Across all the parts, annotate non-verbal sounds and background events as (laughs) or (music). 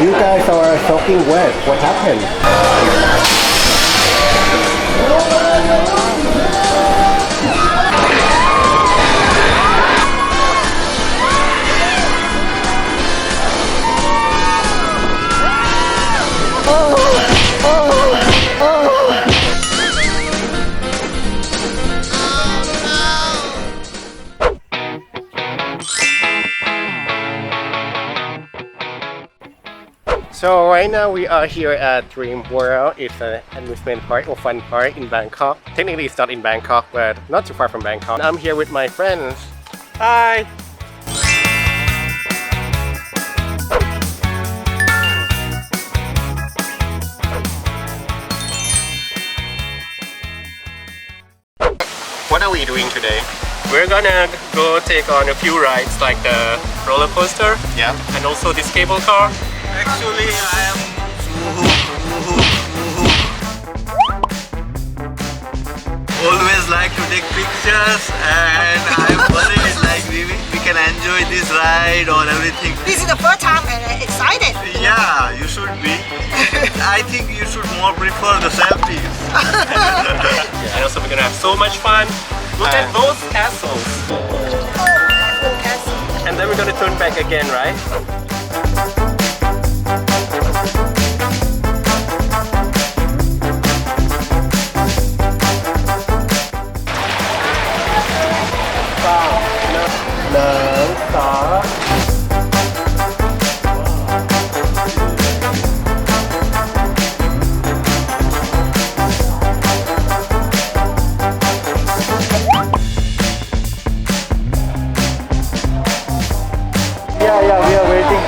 You guys are soaking wet. What happened? So right now we are here at Dream World. It's an amusement park or fun park in Bangkok. Technically it's not in Bangkok, but not too far from Bangkok. I'm here with my friends. Hi! What are we doing today? We're gonna go take on a few rides like the roller coaster Yeah. and also this cable car. Actually, I am always like to take pictures, and I'm worried (laughs) like we, we can enjoy this ride or everything. This is the first time and I'm excited. Yeah, you should be. (laughs) I think you should more prefer the selfies. (laughs) And also we're gonna have so much fun. Look at Uh, those castles. And then we're gonna turn back again, right?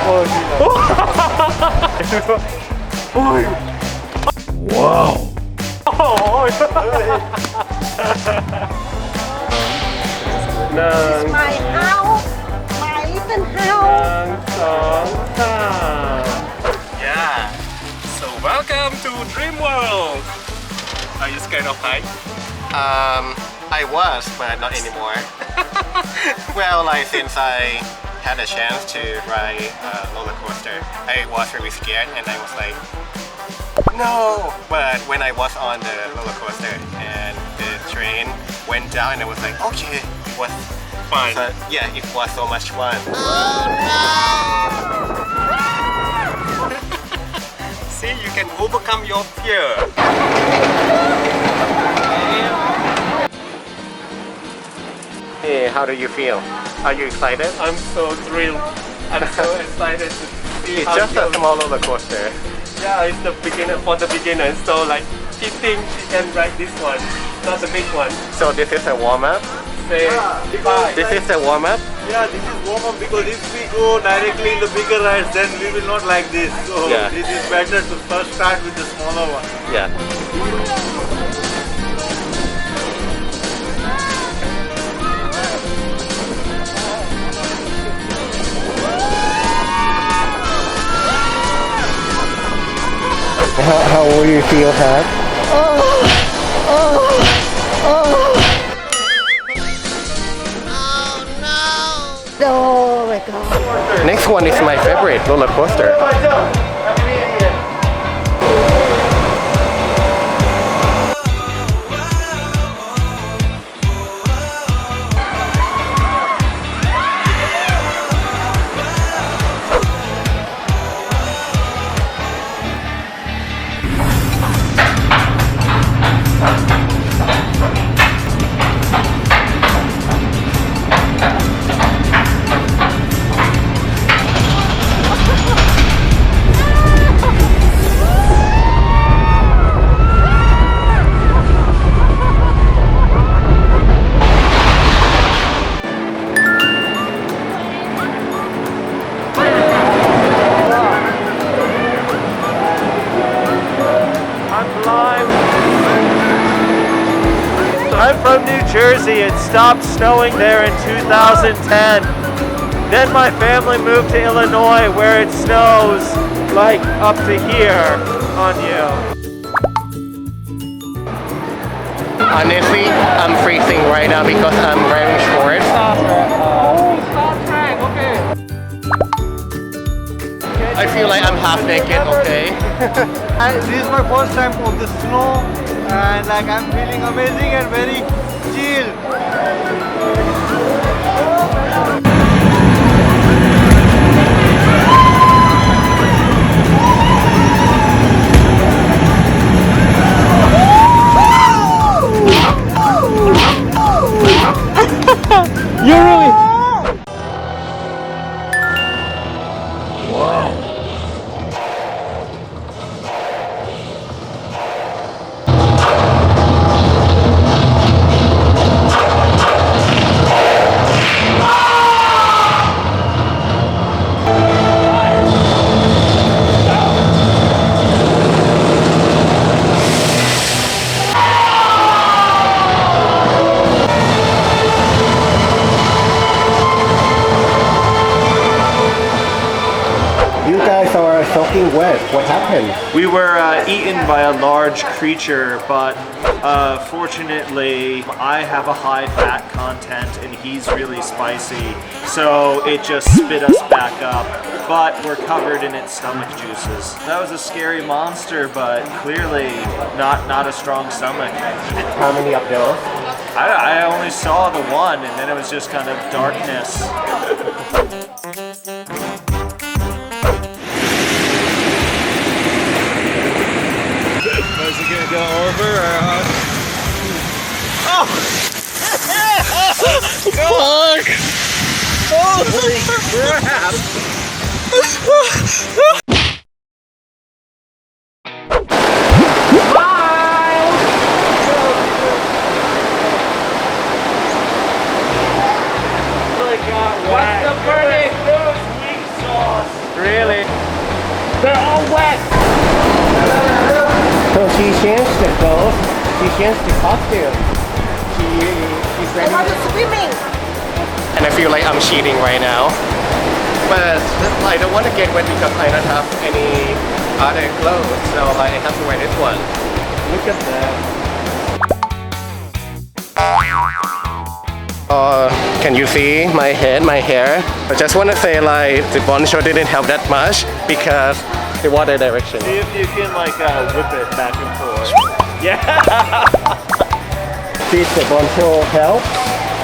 we are waiting (laughs) for you. โอ้ยหนึ่ง My house, my little หนึ่ house. งสองสาม Yeah so welcome to Dream World Are you scared of height? Um, I was, but not anymore. well, like since I had a chance to ride a roller coaster, I was really scared, and I was like, no. But when I was on the roller coaster and the train went down, and I was like, okay, it was Fine so, yeah, it was so much fun. Oh, (laughs) See you can overcome your fear Hey, how do you feel? Are you excited? I'm so thrilled I'm so (laughs) excited to see It's how just a you- small roller coaster. Yeah, it's the beginner for the beginners. So like, she thinks she can ride this one, not the big one. So this is a warm up. Say bye. This is a warm up. Yeah, this is warm up because if we go directly in the bigger rides, then we will not like this. So Yeah. this is better to first start with the smaller one. Yeah. How, how will you feel, Pat? Oh no! Oh my god. Next one is my favorite roller coaster. I'm from New Jersey. It stopped snowing there in 2010. Then my family moved to Illinois where it snows like up to here on you. Honestly, I'm freezing right now because I'm wearing shorts. I feel like I'm half naked, okay? (laughs) I, this is my first time on the snow and like I'm feeling amazing and very chill. Happened? We were uh, eaten by a large creature, but uh, fortunately, I have a high fat content and he's really spicy, so it just spit us back up. But we're covered in its stomach juices. That was a scary monster, but clearly not not a strong stomach. How many of those? I, I only saw the one, and then it was just kind of darkness. (laughs) So she changed the clothes. She changed the costume. She she's I ready. to swimming. And I feel like I'm cheating right now. But I don't want to get wet because I don't have any other clothes. So I have to wear this one. Look at that. Uh, can you see my head, my hair? I just want to say like the poncho didn't help that much because the water direction. See if you can like uh, whip it back and forth. (laughs) Yeah. Did the poncho help?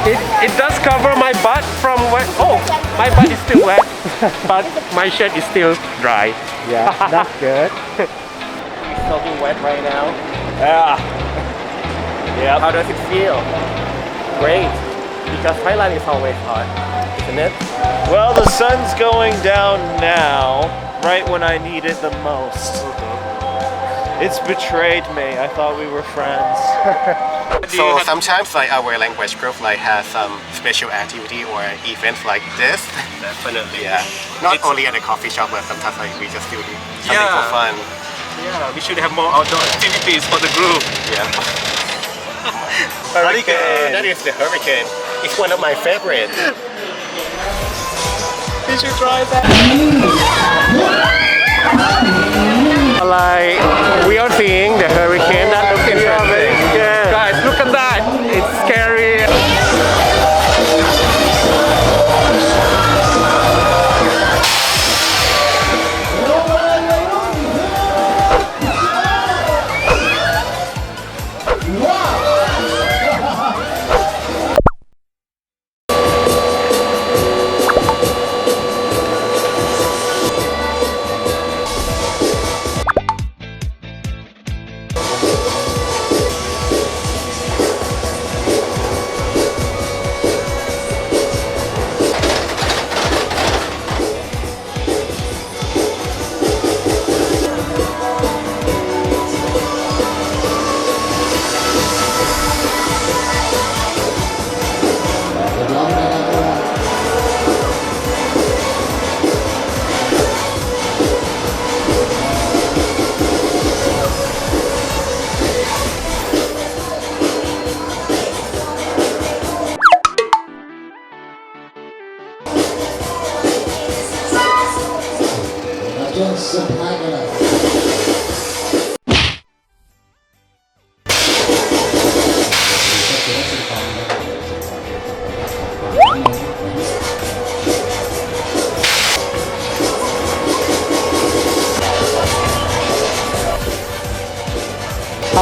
It, it does cover my butt from wet. Oh, my butt is still wet, (laughs) but my shirt is still dry. Yeah, that's good. (laughs) He's soaking wet right now. Yeah. Yep. How does it feel? Great, because Thailand is always hot, isn't it? Well, the sun's going down now, right when I need it the most. Mm-hmm. It's betrayed me. I thought we were friends. (laughs) So sometimes like our language group like has some special activity or events like this. Definitely. Yeah. Not only at the coffee shop, but sometimes like we just do something for Yeah. fun. Yeah, we should have more outdoor activities for the group. Yeah. (laughs) Hurricane. that is the hurricane. It's one of my favorites. Did you try that. (laughs) Like we are seeing the hurricane. That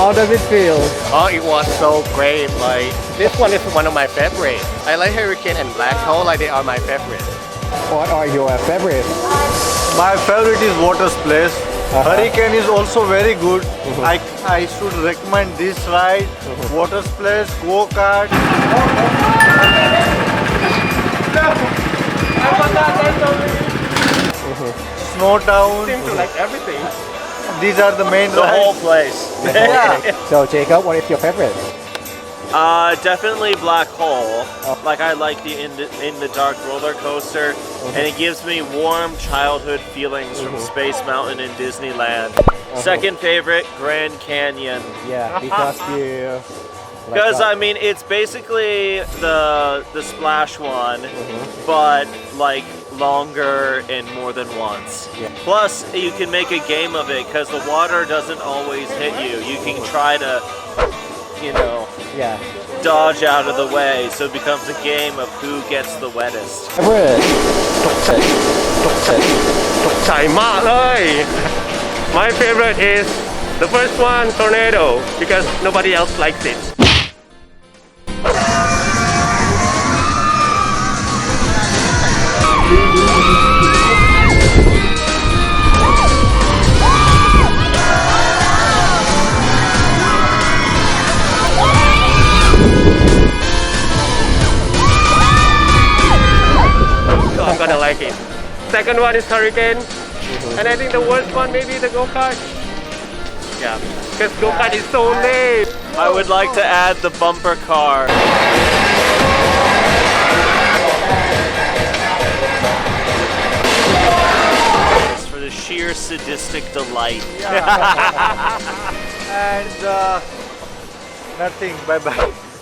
How does it feel? Oh, it was so great. Like this one is one of my favorites. I like Hurricane and Black Hole. Like they are my favorites. What are your favorites? My favorite is Water Place. Uh-huh. Hurricane is also very good. Mm-hmm. I, I should recommend this ride. Mm-hmm. Water Place, Go Kart. Mm-hmm. Snow Town. Seem to like everything. These are the main The whole place. (laughs) Yeah. (laughs) So Jacob, what is your favorite? Uh, definitely Black Hole. Oh. Like I like the in the, in the dark roller coaster, and mm-hmm. it gives me warm childhood feelings from mm-hmm. Space Mountain in Disneyland. Mm-hmm. Second favorite, Grand Canyon, Yeah, (laughs) because you. because I mean it's basically the the Splash one, but like longer and more than once. Yeah. Plus, you can make a game of it because the water doesn't always hit you. You can try to, you know yeah. dodge out of the way, so it becomes a game of who gets the wettest. Favorite. ตกใจมากเลย My favorite is the first one tornado because nobody else likes it I'm like it. Second one is Hurricane. And I think the worst one maybe the go-kart. Yeah, because go-kart is so lame. I would like to add the bumper car. For the sheer sadistic delight. (laughs) (laughs) And uh, nothing. Bye bye.